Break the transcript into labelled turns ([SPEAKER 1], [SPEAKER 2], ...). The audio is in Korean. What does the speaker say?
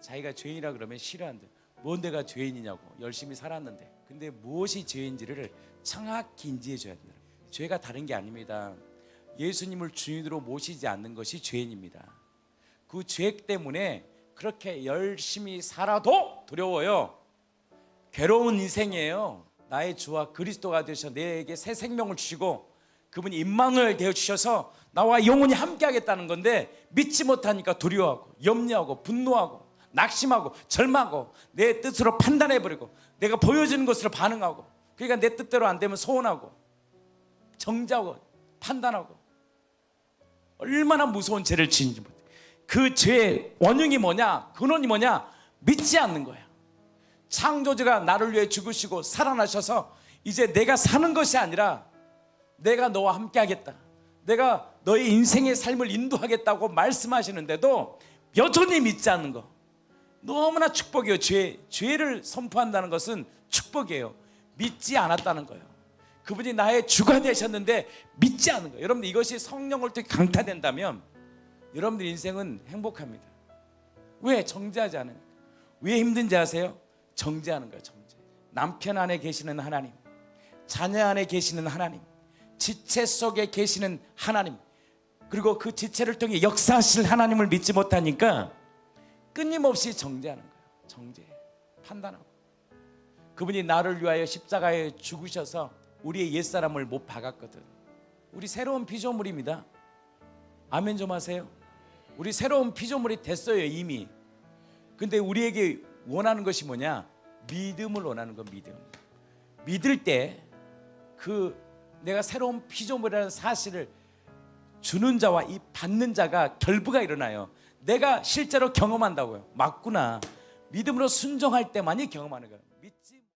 [SPEAKER 1] 자기가 죄인이라 그러면 싫어한대. 뭔 내가 죄인이냐고 열심히 살았는데. 근데 무엇이 죄인지를 정확히 인지해 줘야 된다. 죄가 다른 게 아닙니다. 예수님을 주인으로 모시지 않는 것이 죄인입니다. 그 죄 때문에 그렇게 열심히 살아도 두려워요. 괴로운 인생이에요. 나의 주와 그리스도가 되셔 내게 새 생명을 주시고 그분이 임망을 되어 주셔서 나와 영원히 함께 하겠다는 건데 믿지 못하니까 두려워하고 염려하고 분노하고 낙심하고 절망하고 내 뜻으로 판단해 버리고 내가 보여지는 것으로 반응하고 그러니까 내 뜻대로 안 되면 소원하고 정죄하고 판단하고 얼마나 무서운 죄를 지는지 모르 그 죄의 원흉이 뭐냐 근원이 뭐냐 믿지 않는 거야 창조주가 나를 위해 죽으시고 살아나셔서 이제 내가 사는 것이 아니라 내가 너와 함께 하겠다. 내가 너의 인생의 삶을 인도하겠다고 말씀하시는데도 여전히 믿지 않는 거. 너무나 축복이에요. 죄, 죄를 선포한다는 것은 축복이에요. 믿지 않았다는 거예요. 그분이 나의 주가 되셨는데 믿지 않는 거예요. 여러분들 이것이 성령을 통해 강타된다면 여러분들 인생은 행복합니다. 왜 정죄하지 않으니까? 왜 힘든지 아세요? 정죄하는 거예요. 정죄. 남편 안에 계시는 하나님, 자녀 안에 계시는 하나님, 지체 속에 계시는 하나님, 그리고 그 지체를 통해 역사하실 하나님을 믿지 못하니까 끊임없이 정죄하는 거예요. 정죄, 판단하고. 그분이 나를 위하여 십자가에 죽으셔서 우리의 옛사람을 못 박았거든. 우리 새로운 피조물입니다. 아멘 좀 하세요. 우리 새로운 피조물이 됐어요 이미. 근데 우리에게 원하는 것이 뭐냐? 믿음을 원하는 거 믿음. 믿을 때 그 내가 새로운 피조물이라는 사실을 주는 자와 이 받는 자가 결부가 일어나요. 내가 실제로 경험한다고요. 맞구나. 믿음으로 순종할 때만이 경험하는 거예요.